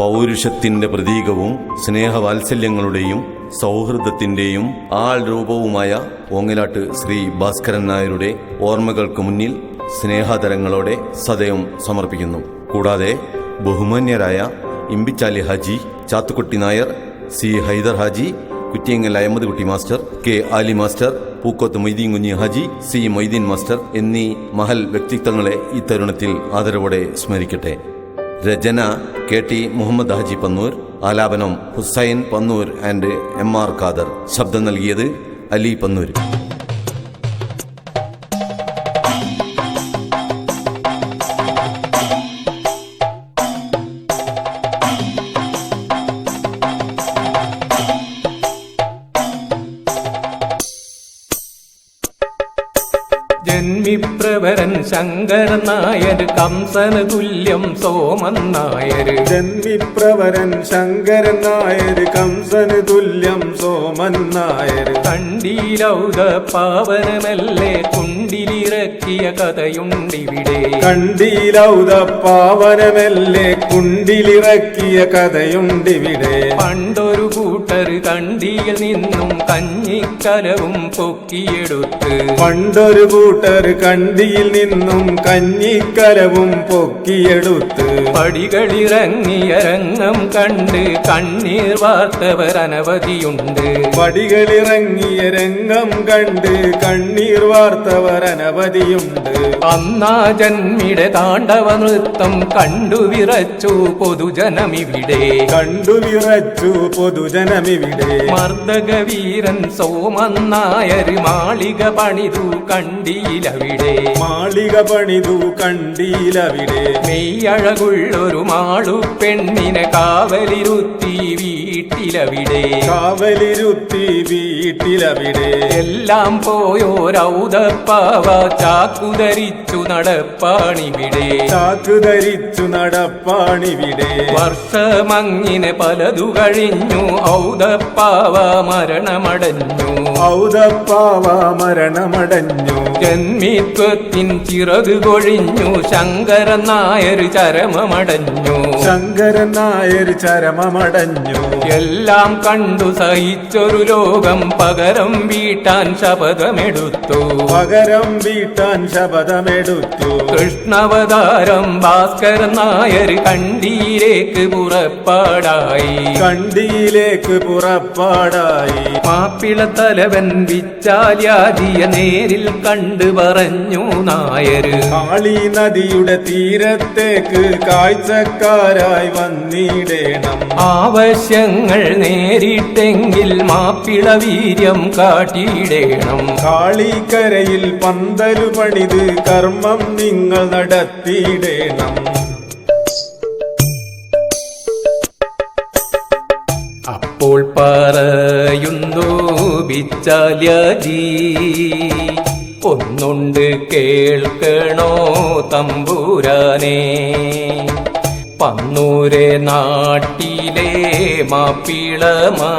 പൗരുഷത്തിന്റെ പ്രതീകവും സ്നേഹവാത്സല്യങ്ങളുടെയും സൗഹൃദത്തിന്റെയും ആൾ രൂപവുമായ ഓങ്ങലാട്ട് ശ്രീ ഭാസ്കരൻ നായരുടെ ഓർമ്മകൾക്ക് മുന്നിൽ സ്നേഹാദരങ്ങളോടെ സദയം സമർപ്പിക്കുന്നു. കൂടാതെ ബഹുമാന്യരായ Imbichali Haji Chathukutty Nair C Haidar Haji Kuttiyangal Ahammed Kutty master K Ali master Pookoth Moideen Kunhi Haji C Moideen master എന്നീ മഹൽ വ്യക്തിത്വങ്ങളെ ഈ തരുണത്തിൽ ആദരവോടെ സ്മരിക്കട്ടെ. രചന കെ ടി മുഹമ്മദ് ഹാജി പന്നൂർ ആലാപനം Hussain Pannur and M R Khader. ശബ്ദം നൽകിയത് അലി പന്നൂർ. ജന്മിപ്രവരൻ ശങ്കരൻ നായർ കംസന് തുല്യം സോമൻ നായർ. ജന്മിപ്രവരൻ ശങ്കരൻ നായർ കംസന് തുല്യം സോമൻ നായർ. കണ്ടീലൗത പാവനമല്ലേ കുണ്ടിലിറക്കിയ കഥയുണ്ടിവിടെ. കണ്ടിലൗത പാവനമല്ലേ കുണ്ടിലിറക്കിയ കഥയുണ്ടിവിടെ. പണ്ടൊരു കൂട്ടർ കണ്ടിയിൽ നിന്നും കഞ്ഞിക്കലവും പൊക്കിയെടുത്ത് പണ്ടൊരു കൂട്ടർ കണ്ടിയിൽ നിന്നും കഞ്ഞിക്കലവും പൊക്കിയെടുത്ത് പടികളിറങ്ങിയ രംഗം കണ്ട് കണ്ണീർ വാർത്തവർ അനവധിയുണ്ട്. പടികളിറങ്ങിയ രംഗം കണ്ട് കണ്ണീർ വാർത്തവർ അനവധിയുണ്ട്. അന്നാ ജന്മിടെ താണ്ഡവ നൃത്തം കണ്ടു വിറച്ചു പൊതുജനമിവിടെ. കണ്ടു വിറച്ചു പൊതുജനമിവിടെ മർദ്ദകവീരൻ സോമന്നായർ മാളിക പണിതു കണ്ടീലവിടെ മാളിക പണിതു കണ്ടീലവിടെ മെയ്യഴകുള്ളൊരു മാളു പെണ്ണിനെ കാവലിരുത്തി വീട്ടിലവിടെ. കാവലിരുത്തി വീട്ടിലവിടെ. എല്ലാം പോയോരൗതപ്പാവ ചാക്കുധരിച്ചു നടപ്പാണിവിടെ. ചാക്കു ധരിച്ചു നടപ്പാണിവിടെ. വർഷമങ്ങിനെ പലതു കഴിഞ്ഞു. ഔതപ്പാവ മരണമടഞ്ഞു. ഔതപ്പാവ മരണമടഞ്ഞു. ജന്മിത്വത്തിൻ ചിറക് കൊഴിഞ്ഞു. ശങ്കരൻ നായർ ചരമമടഞ്ഞു. ശങ്കരൻ നായർ ചരമമടഞ്ഞു. എല്ലാം കണ്ടു സഹിച്ചൊരു ലോകം പകരം വീട്ടാൻ ശപഥമെടുത്തു. പകരം വീട്ടാൻ ശപഥമെടുത്തു. കൃഷ്ണവതാരം ഭാസ്കരൻ നായർ കണ്ടിയിലേക്ക് പുറപ്പാടായി. കണ്ടിയിലേക്ക് പുറപ്പാടായി. മാപ്പിള തലവൻ വിച്ചാലിയാജിയ നേരിൽ കണ്ടു പറഞ്ഞു നായര് കാളി നദിയുടെ തീരത്തേക്ക് കാഴ്ചക്കാരായി വന്നിടേണം. ആവശ്യങ്ങൾ നേരിട്ടെങ്കിൽ മാപ്പിള വീര്യം കാട്ടിയിടേണം. കാളിക്കരയിൽ പന്തലു പണിത് കർമ്മം നിങ്ങൾ നടത്തിയിടേണം. അപ്പോൾ പറയുന്നു ബിച്ചാലി ഒന്നുണ്ട് കേൾക്കണോ തമ്പൂരാനെ? പന്നൂരെ നാട്ടിലെ മാപ്പിളമാ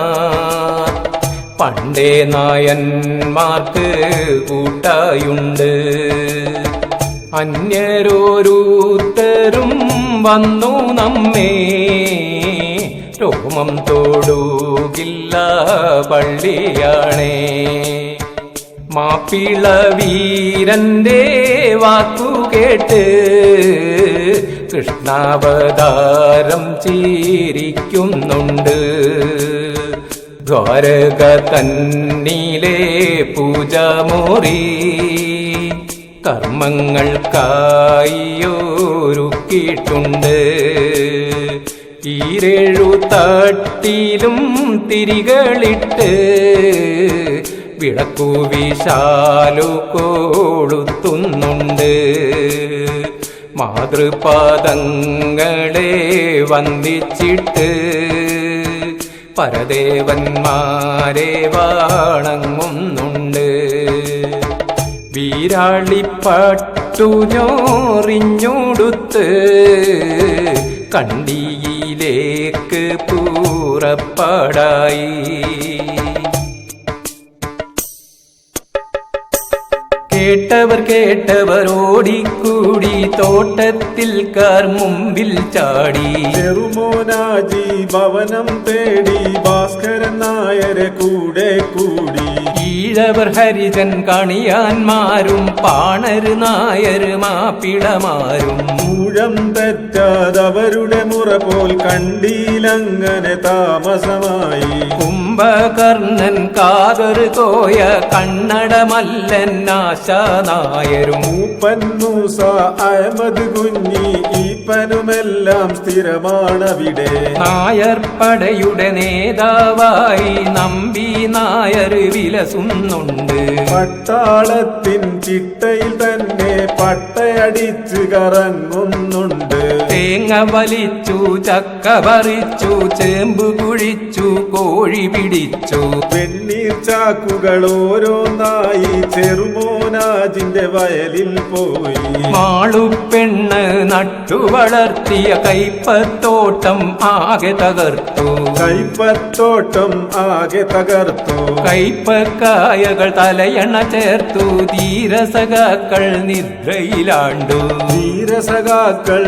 പണ്ടേ നായന്മാർക്ക് കൂട്ടായുണ്ട്. അന്യരോരുത്തരും വന്നു നമ്മേ. രോമം തോടുകില്ല പള്ളിയാണേ. മാപ്പിള വീരന്റെ വാക്കു കേട്ട് കൃഷ്ണാവതാരം ചിരിക്കുന്നുണ്ട്. ദ്വാരക തന്നിലെ പൂജാമുറി കർമ്മങ്ങൾക്കായൊരുക്കിയിട്ടുണ്ട് ഈരേഴു തട്ടിലും തിരികളിട്ട് വിളക്കു വിശാലു കോളുത്തുന്നുണ്ട്. മാതൃപാദങ്ങളെ വന്ദിച്ചിട്ട് പരദേവന്മാരെ വാണങ്ങുന്നുണ്ട്. വീരാളിപ്പട്ടുഞ്ഞോറിഞ്ഞോടുത്ത് കണ്ടിയിലേക്ക് പൂറപ്പാടായി. കേട്ടവർ കേട്ടവർ ഓടിക്കൂടി തോട്ടത്തിൽ കാർ മുമ്പിൽ ചാടി. ചെറുമോനാജി ഭവനം തേടി ഭാസ്കരൻ നായരെ കൂടെ കൂടി. ഈഴവർ ഹരിജൻ കണിയാന്മാരും പാണര് നായര് മാപ്പിടമാരും ഊഴം തെറ്റാതവരുടെ മുറ പോൽ കണ്ടീലങ്ങനെ താമസമായി. കുംഭകർണൻ കാതൊരു കോയ കണ്ണടമല്ലൻ ആശാനായരും. മൂപ്പൻ മൂസ അഹമ്മദ് കുഞ്ഞി ഈപ്പനുമെല്ലാം സ്ഥിരമാണവിടെ. നായർ പടയുടെ നേതാവായി നമ്പി നായർ വിലസുന്നുണ്ട് പട്ടാളത്തിൻ ചിട്ടയിൽ തന്നെ പട്ടയടിച്ച് കറങ്ങുന്നുണ്ട്. തേങ്ങ വലിച്ചു ചക്ക പറിച്ചു ചേമ്പ് കുഴിച്ചു കോഴി പിടിച്ചു. വെണ്ണീർ ചാക്കുകൾ ഓരോന്നായി ചെറുമോനാജിന്റെ വയലിൽ പോയി. മാളുപെണ്ണ് നട്ടു വളർത്തിയ കൈപ്പത്തോട്ടം ആകെ തകർത്തു. കൈപ്പത്തോട്ടം ആകെ തകർത്തു. കൈപ്പക്കായകൾ തലയണ ചേർത്തു ധീരസഖാക്കൾ നിദ്രയിലാണ്ടു. ധീരസഖാക്കൾ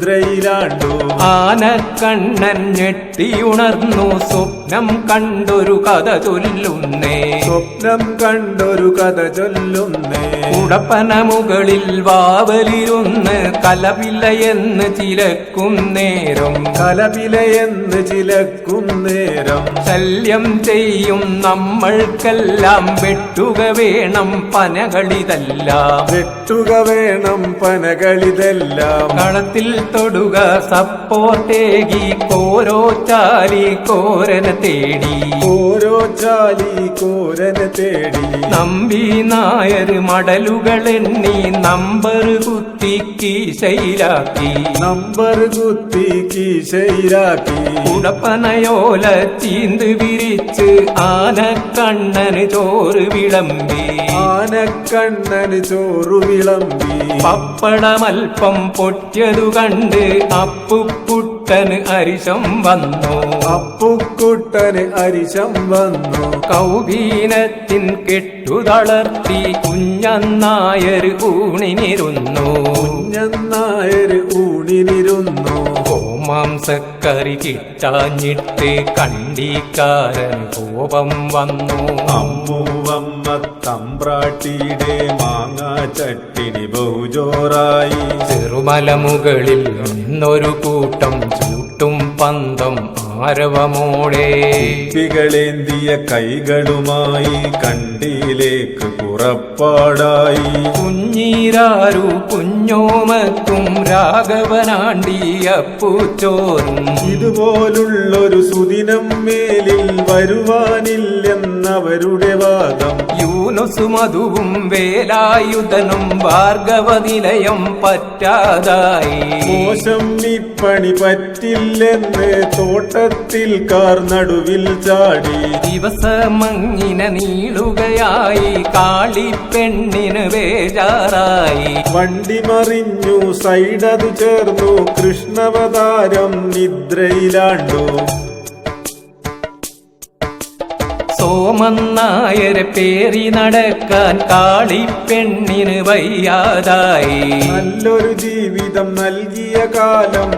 നിദ്രയിലാണ്ടു ആനക്കണ്ണൻ ഞെട്ടിയുണർന്നു സ്വപ്നം കണ്ടൊരു കഥ ചൊല്ലുന്നേ. സ്വപ്നം കണ്ടൊരു കഥ ചൊല്ലുന്നേ. ഉടപ്പന മുകളിൽ വാവലിരുന്ന് കലവിലയെന്ന് ചിലക്കും നേരം. കലപിലയെന്ന് ചിലക്കും നേരം. ശല്യം ചെയ്യും നമ്മൾക്കെല്ലാം വെട്ടുക വേണം പനകളിതല്ല. വെട്ടുക വേണം പനകളിതല്ല. കളത്തിൽ തൊടുക സപ്പോർട്ടേകി കോരോ ചാലി കോരന തേടി. ഓരോ ചാലി കോരന തേടി. നമ്പി നായർ മടലുകളെണ്ണി നമ്പർ കുത്തി കീശയിലാക്കി. നമ്പർ കുത്തി കീശയിലാക്കി. ഉടപ്പനയോല ചീന്ത് വിരിച്ച് ആനക്കണ്ണന് ചോറ് വിളമ്പി. ആനക്കണ്ണന് ചോറ് വിളമ്പി. പപ്പടമൽപ്പം പൊട്ടിയതു കണ്ട് അപ്പുക്കുട്ടന് അരിശം വന്നു. അപ്പുക്കുട്ടന് അരിശം വന്നു. കൗബീനത്തിൻ കെട്ടുതളർത്തി കുഞ്ഞന്നായർ ഊണിനിരുന്നു. കുഞ്ഞന്നായർ ഊണിനിരുന്നു. മാംസക്കറി കിട്ടാഞ്ഞിട്ട് കണ്ടിക്കാരൻ കോപം വന്നു. അമ്മൂവമ്മ തമ്പ്രാട്ടിയുടെ മാങ്ങ ചട്ടിനി ബഹുജോറായി. ചെറുമലമുകളിൽ നിന്നൊരു കൂട്ടം ചൂട്ടും പന്തം ആരവമോടെ. കുപ്പികളേന്തിയ കൈകളുമായി കണ്ടിയിലേക്ക് പുറപ്പാടായി. കുഞ്ഞീരാരു കുഞ്ഞോമക്കും രാഘവനാണ്ടിയപ്പൂച്ചോറും ഇതുപോലുള്ളൊരു സുദിനം മേലിൽ വരുവാനില്ലെന്നവരുടെ വാദം. യൂനുസ് മധുവും വേലായുധനും ഭാർഗവ നിലയം പറ്റാതായി. മോശം ഇപ്പണി പറ്റില്ലെന്ന് തോട്ടത്തിൽ കാർ നടുവിൽ ചാടി. ദിവസമങ്ങിനെ നീളുകയായി കാളി പെണ്ണിന് വേജാറായി വണ്ടി മറിഞ്ഞു സൈഡതു ചേർന്നു കൃഷ്ണവതാരം നിദ്രയിലാണ്ടു. സോമന്നായരെ പേറി നടക്കാൻ കാളിപ്പെണ്ണിന് വയ്യാതായി. നല്ലൊരു ജീവിതം നൽകിയ കാലം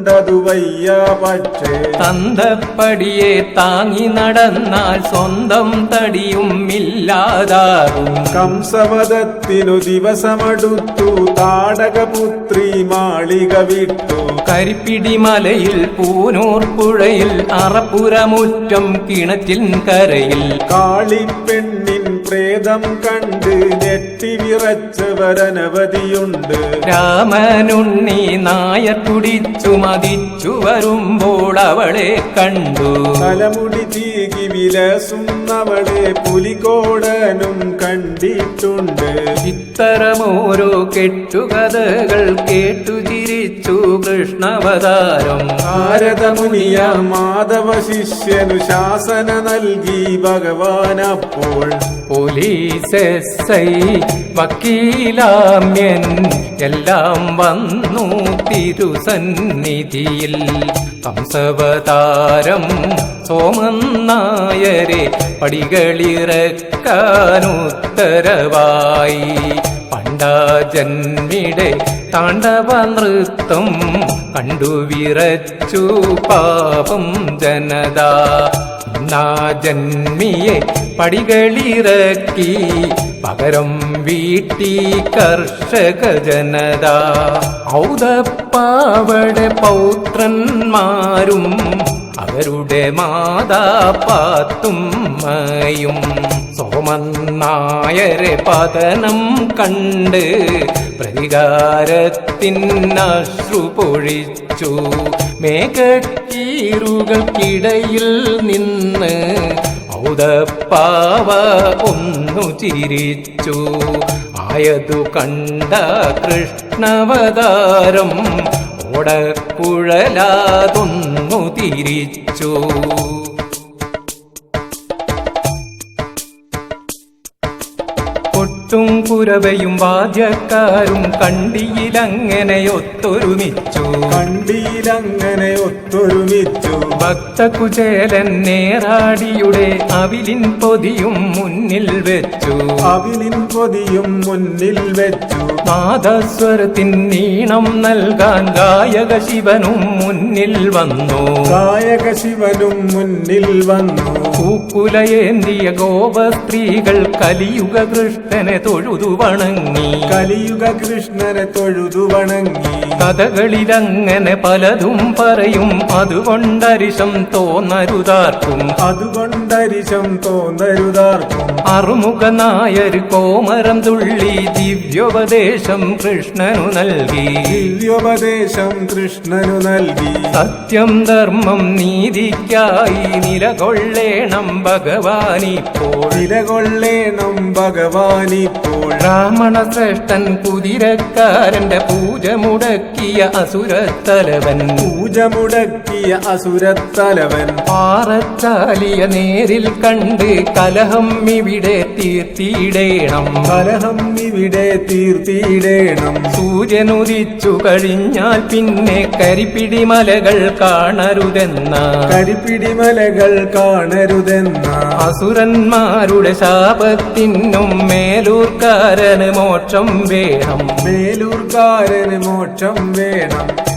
ഓർക്കുന്നുണ്ടതു വയ്യ പക്ഷേ തന്തപ്പടിയെ താങ്ങി നടന്നാൽ സ്വന്തം തടിയും ഇല്ലാതാകും. കംസവധത്തിനു ദിവസമടുത്തു താടകപുത്രി മാളിക വിട്ടു. കരിപ്പിടി മലയിൽ പൂനൂർ പുഴയിൽ അറപ്പുരമുറ്റം കിണറ്റിൻ കരയിൽ. കാളിപ്പെണ്ണിൻ പ്രേതം കണ്ട് ഞെട്ടി വിറച്ചവരനവധിയുണ്ട്. രാമനുണ്ണി നായർ കുടിച്ചു മതിച്ചു വരുമ്പോൾ അവളെ കണ്ടു. തലമുടി തീകി വിലസുന്നവളെ പുലികോടനും കണ്ടിട്ടുണ്ട്. ഇത്തരമോരോ കെട്ടുകഥകൾ കേട്ടു ചിരിച്ചു കൃഷ്ണവതാരം. ഭാരതമുനിയ മാധവ ശിഷ്യനു ശാസന നൽകി ഭഗവാനപ്പോൾ. പോലീസ് വക്കീലാമ്യൻ എല്ലാം വന്നു തിരുസന്നിധിയിൽ. കംസവതാരം സോമൻ പടികളിറക്കാനുത്തരവായി. പണ്ടാ ജന്മിടെ താണ്ഡവ നൃത്തം കണ്ടു വിറച്ചു പാപം ജനത. നാ ജന്മിയെ പടികളിറക്കി പകരം വീട്ടി കർഷക ജനത. ഔതപ്പാവടെ പൗത്രന്മാരും അവരുടെ മാതാപാത്തുമ്മയും സോമന്നായരെ പതനം കണ്ട് പ്രതികാരത്തിനശ്രു പൊഴിച്ചു. മേഘക്കീറുകൾക്കിടയിൽ നിന്ന് ഔതപ്പാവ ഒന്നു ചിരിച്ചു. ആയതു കണ്ട കൃഷ്ണവതാരം ഓടക്കുഴലാതൊന്നു തിരിച്ചു. കൊട്ടും കുരവയും വാദ്യക്കാരും കണ്ടിയിലങ്ങനെ ഒത്തൊരുമിച്ചു കണ്ടിയിലങ്ങനെ ഒത്തൊരുമിച്ചു ഭക്തകുചേലൻ നേരാടിയുടെ അവിലിൻ പൊതിയും മുന്നിൽ വെച്ചു. അവിലിൻ പൊതിയും മുന്നിൽ വെച്ചു. നാദസ്വരത്തിൻ നീണം നൽകാൻ ഗായക ശിവനും മുന്നിൽ വന്നു. ഗായക ശിവനും മുന്നിൽ വന്നു. പൂക്കുലയേന്തിയ ഗോപസ്ത്രീകൾ കലിയുഗ കൃഷ്ണനെ തൊഴുതു വണങ്ങി. കലിയുഗ കൃഷ്ണനെ തൊഴുതു വണങ്ങി. കഥകളിലങ്ങനെ പലതും പറയും. അതുകൊണ്ടരിശം തോന്നരുതാർക്കും. അതുകൊണ്ടരിശം തോന്നരുതാർക്കും. അറുമുഖ നായർ കോമരം തുള്ളി ദിവ്യോപദേശം കൃഷ്ണനു നൽകി. ദിവ്യോപദേശം കൃഷ്ണനു നൽകി. സത്യം ധർമ്മം നീതിക്കായി നിലകൊള്ളേണം. ഭഗവാനിപ്പോൾ നിലകൊള്ളേണം ഭഗവാനിപ്പോൾ ബ്രാഹ്മണ ശ്രേഷ്ഠൻ കുതിരക്കാരന്റെ പൂജ മുടക്കിയ അസുരത്തലവൻ. പൂജ മുടക്കിയ അസുരത്തലവൻ. പാറച്ചാലിയ നേരിൽ കണ്ട് കലഹം ഇവിടെ തീർത്തിയിടേണം കലഹം ഇവിടെ തീർത്തിയിടേണം സൂര്യനുദിച്ചു കഴിഞ്ഞാൽ പിന്നെ കരിപ്പിടി മലകൾ കാണരുതെന്ന. കരിപ്പിടിമലകൾ കാണരുതെന്ന. അസുരന്മാരുടെ ശാപത്തിനും മേലൂർക്കാരന് മോക്ഷം വേണം. മേലൂർക്കാരന് മോക്ഷം വേണം.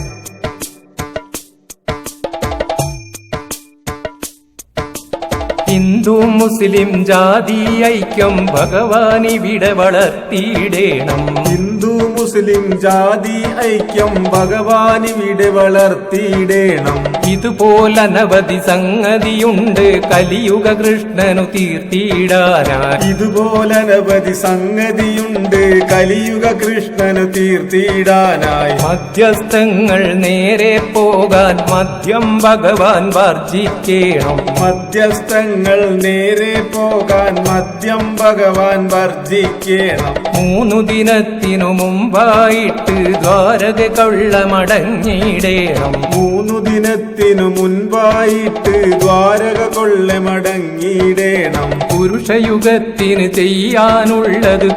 ഹിന്ദു മുസ്ലിം ജാതി ഐക്യം ഭഗവാനി വിട വളർത്തിയിടേണം. ഹിന്ദു മുസ്ലിം ജാതി ഐക്യം ഭഗവാൻ ഇവിടെ വളർത്തിയിടേണം. ഇതുപോലനവധി സംഗതിയുണ്ട്. കലിയുഗ കൃഷ്ണനു തീർത്തിയിടാനായി. ഇതുപോലനവധി സംഗതിയുണ്ട്. കലിയുഗ കൃഷ്ണന് തീർത്തിയിടാനായി. മധ്യസ്ഥങ്ങൾ നേരെ പോകാൻ മദ്യം ഭഗവാൻ വർജിക്കണം. മധ്യസ്ഥങ്ങൾ നേരെ പോകാൻ മദ്യം ഭഗവാൻ വർജിക്കണം. മൂന്നു ദിനത്തിനു മുമ്പായിട്ട് ദ്വാരക കൊള്ളമടങ്ങിയിടേണം. മൂന്നു ദിനത്തിനു മുൻപായിട്ട് ദ്വാരക കൊള്ളമടങ്ങിയിടേണം. പുരുഷയുഗത്തിന് ചെയ്യാനുള്ളത്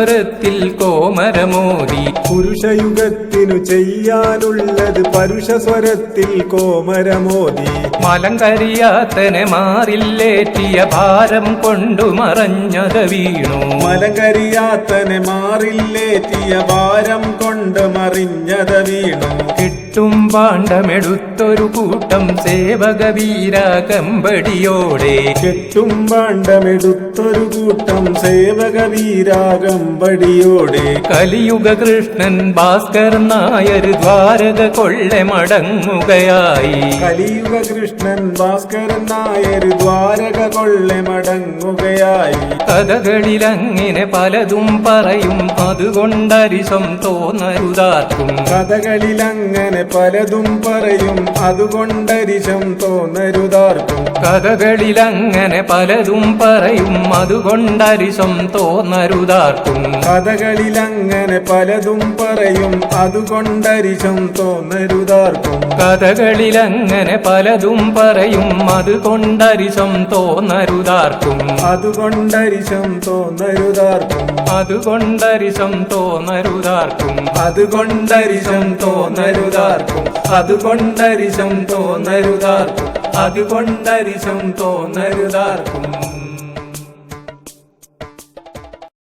പരുഷസ്വരത്തിൽ കോമരമോദി പുരുഷയുഗത്തിനു ചെയ്യാനുള്ളത് പരുഷസ്വരത്തിൽ കോമരമോദി മലങ്കരിയാത്തനെ മാറില്ലേറ്റിയ ഭാരം കൊണ്ടു മറഞ്ഞത് വീണു. മലകരിയാത്തനെ മാറില്ലേറ്റിയ ഭാരം കൊണ്ട് മറിഞ്ഞത് വീണു. കിട്ടും പാണ്ഡമെടുത്തൊരു കൂട്ടം സേവക വീരാകമ്പടിയോടെ ചുറ്റും പാണ്ഡമെടുത്തൊരു കൂട്ടം സേവക വീരാകമ്പടിയോടെ കലിയുഗ കൃഷ്ണൻ ഭാസ്കർ നായർ ദ്വാരക കൊള്ള മടങ്ങുകയായി. കലിയുഗ കൃഷ്ണൻ ഭാസ്കരൻ നായർ ദ്വാരക കൊള്ള മടങ്ങുകയായി. കഥകളിലങ്ങനെ പലതും പറയും അതുകൊണ്ടരിശം തോന്നരുതാർക്കും. കഥകളിലങ്ങനെ പലതും പറയും. അതുകൊണ്ടരിശം തോന്നരുതാർക്കും. കഥകളിലങ്ങനെ പലതും പറയും. അതുകൊണ്ടരിശം തോന്നരുതാർക്കും. കഥകളിലങ്ങനെ പലതും പറയും. അതുകൊണ്ടരിശം തോന്നരുതാർക്കും. കഥകളിലങ്ങനെ പലതും പറയും. അതുകൊണ്ടരിശം തോന്നരുതാർക്കും. അതുകൊണ്ടരിശം തോന്നരുതാർക്കും. അതുകൊണ്ടരിശം തോന്നരുതാർക്കും. അതുകൊണ്ടരിശം തോന്നരുതാ തോന്നരുതാർക്കും അതുകൊണ്ടരിശം തോന്നരുതാർക്കും. അതുകൊണ്ടരിശം തോന്നരുതാർക്കും.